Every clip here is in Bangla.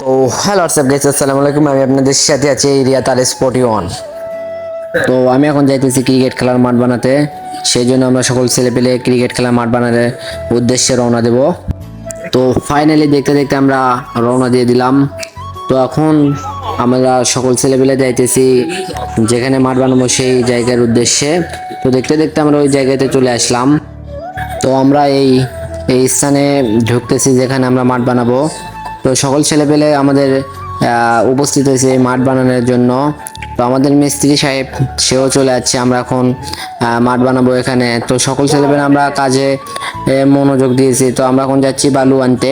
তো হ্যালো হোয়াটসঅ্যাপ গাইস আসসালামু আলাইকুম আমি আপনাদের সাথে আছি রিয়াত তার স্পোর্টি ওয়ান তো, আমি এখন যাইতেছি ক্রিকেট খেলার মাঠ বানাতে। সেই জন্য আমরা সকল ছেলে পেলে ক্রিকেট খেলার মাঠ বানানোর উদ্দেশ্যে রওনা দেব। তো ফাইনালি দেখতে দেখতে আমরা রওনা দিয়ে দিলাম। তো, এখন আমরা সকল ছেলেপেলে যাইতেছি যেখানে মাঠ বানাবো সেই জায়গার উদ্দেশ্যে। তো, দেখতে দেখতে আমরা ওই জায়গাতে চলে আসলাম। তো, আমরা এই এই স্থানে ঢুকতেছি যেখানে আমরা মাঠ বানাবো। তো সকল ছেলেপেলে আমাদের উপস্থিত হয়েছে মাঠ বানানোর জন্য। তো আমাদের মিস্ত্রি সাহেব, সেও চলে যাচ্ছে, আমরা এখন মাঠ বানাবো এখানে। তো সকল ছেলেপেলে আমরা কাজে মনোযোগ দিয়েছি। তো আমরা এখন যাচ্ছি বালু আনতে।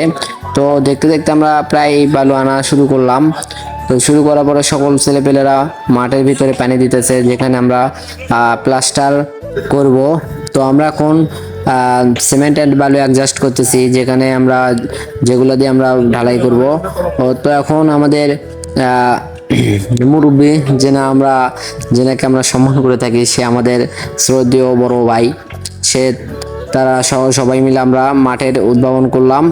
তো দেখতে দেখতে আমরা প্রায় বালু আনা শুরু করলাম। তো শুরু করার পরে সকল ছেলেপেলেরা মাঠের ভিতরে পানি দিতেছে, যেখানে আমরা প্লাস্টার করব। তো আমরা এখন সিমেন্ট অ্যান্ড বালু অ্যাডজাস্ট করতেছি, যেখানে আমরা যেগুলো দিয়ে আমরা ঢালাই করব। তো এখন আমাদের মুরব্বী যে না আমরা, যেনাকে আমরা সম্মান করে থাকি, সে আমাদের শ্রদ্ধেয় বড় ভাই। সে, তারা সহ, সবাই মিলে আমরা মাঠের উদ্ভাবন করলাম।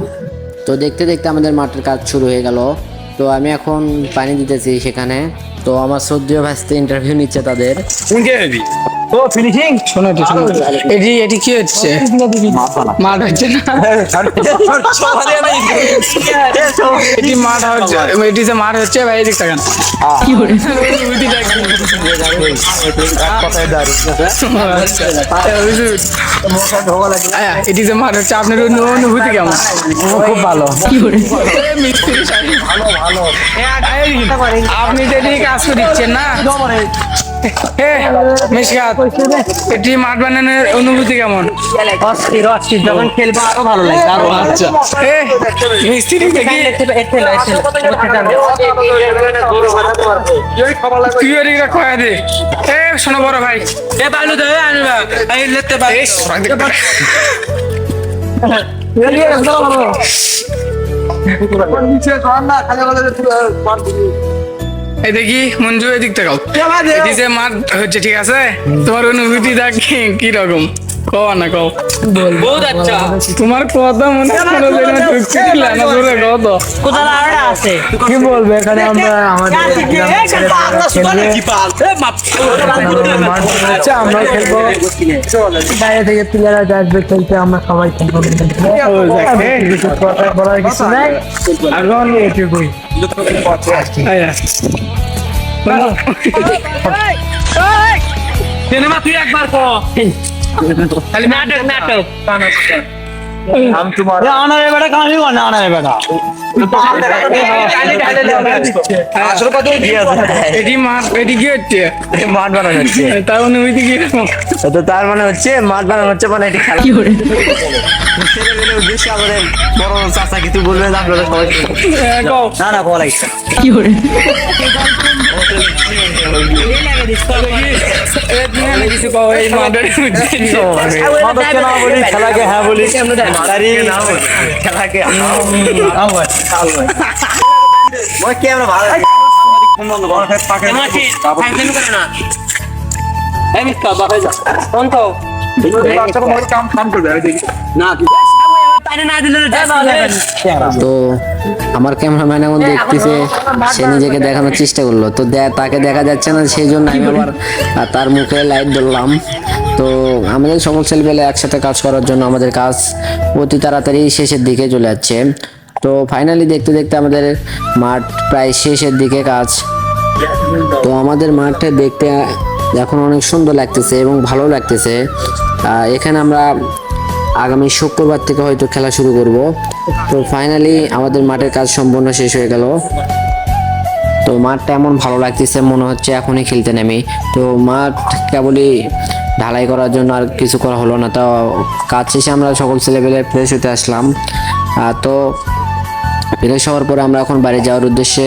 তো দেখতে দেখতে আমাদের মাঠের কাজ শুরু হয়ে গেল। তো আমি এখন পানি দিতেছি সেখানে। তো আমার শ্রদ্ধেয় ভাস্তে ইন্টারভিউ নিচ্ছে তাদের। ও ফিনিশিং শোনো শোনো এটি এটি কি হচ্ছে মাঠ হচ্ছে এটি মাঠ হচ্ছে এটি যে মাঠ হচ্ছে ভাই এদিক তাকান কি করে হ্যাঁ, এটি যে মাঠ হচ্ছে আপনার অনু- অনুভূতি কেমন খুব ভালো কি করে আপনি এদিকে কাজ করে দিচ্ছেন না এ, মিশকাত এটি মাঠ বানানোর অনুভূতি কেমন? অস্থির অস্থির যখন খেলব আরও ভালো লাগবে আরও আচ্ছা। মিস্ত্রি দেখি তুই কয়া দে। এ শোনো বড় ভাই। এ বালু দে আনবা এই লেতে পারে এই এই দেখি মঞ্জু এদিক তাকাও যে মাঠ হচ্ছে ঠিক আছে? তোমার অনুভূতিটা কি রকম। কও না কও বহুত আচ্ছা তোমার কথা মনে কোনো যেন ঢুকতে দিলে না ধরে কও তো কোথায় আড়া আছে কি বলব এখানে আমরা আমাদের আচ্ছা আমরা খেলব বাইরে থেকে প্লেয়াররা আসবে খেলতে আমরা সবাই খেলব কথা বলার কিছু নাই এখন এটুকুই সিনেমা তুই একবার কো নাটক নাটক। কর কি তার অনুভূতি কি তো তার মানে হচ্ছে মাঠ বানানো হচ্ছে মানে এটি খেলা। উদ্দেশ্যে আমাদের বড় চাচা কিছু বলবেন আপনারা সবাই না না বলা ইচ্ছা এ, কিছু কও এই মাঠের। মাদককে না বলি খেলাকে হ্যাঁ বলি খেলাকে মাছি ফাইজেন না। তো পানি তো আমার ক্যামেরাম্যান এখন দেখতেছে সে নিজেকে দেখানোর চেষ্টা করল। তো দে- তাকে দেখা যাচ্ছে না সেই জন্য আমি আবার তার মুখে লাইট ধরলাম। তো আমাদের সকল ছেলেপেলে একসাথে কাজ করার জন্য আমাদের কাজ অতি তাড়াতাড়ি শেষের দিকে চলে যাচ্ছে। তো ফাইনালি দেখতে দেখতে আমাদের মাঠ প্রায় শেষের দিকে কাজ। তো আমাদের মাঠটা দেখতে এখন অনেক সুন্দর লাগতেছে এবং ভালো লাগতেছে। এখানে আমরা আগামী শুক্রবার থেকে হয়তো খেলা শুরু করব। তো ফাইনালি আমাদের মাঠের কাজ সম্পূর্ণ শেষ হয়ে গেল। তো মাঠটা এমন ভালো লাগতেছে, মনে হচ্ছে এখনই খেলতে নামি। তো মাঠ কেবলই ঢালাই করার জন্য আর কিছু করা হলো না। তো কাজ শেষে আমরা সকল ছেলেপেলে ফ্রেশ হতে আসলাম। তো ফ্রেশ হওয়ার পরে আমরা এখন বাড়ি যাওয়ার উদ্দেশ্যে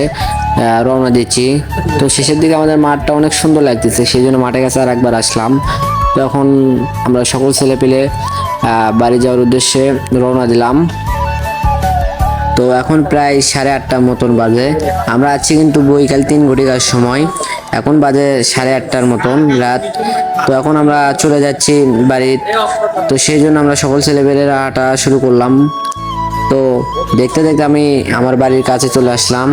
রওনা দিচ্ছি। তো শেষের দিকে আমাদের মাঠটা অনেক সুন্দর লাগতেছে, সেই জন্য মাঠের কাছে আর একবার আসলাম। তো এখন আমরা সকল ছেলে পেলে বাড়ি যাওয়ার উদ্দেশ্যে রওনা দিলাম। তো এখন প্রায় সাড়ে আটটার মতন বাজে। আমরা আছি কিন্তু বৈকাল তিন ঘটিকার সময়। এখন বাজে সাড়ে আটটার মতন রাত। তো এখন আমরা চলে যাচ্ছি বাড়ির। তো সেই জন্য আমরা সকল ছেলেপেলেরা হাঁটা শুরু করলাম। তো দেখতে দেখতে আমি আমার বাড়ির কাছে চলে আসলাম।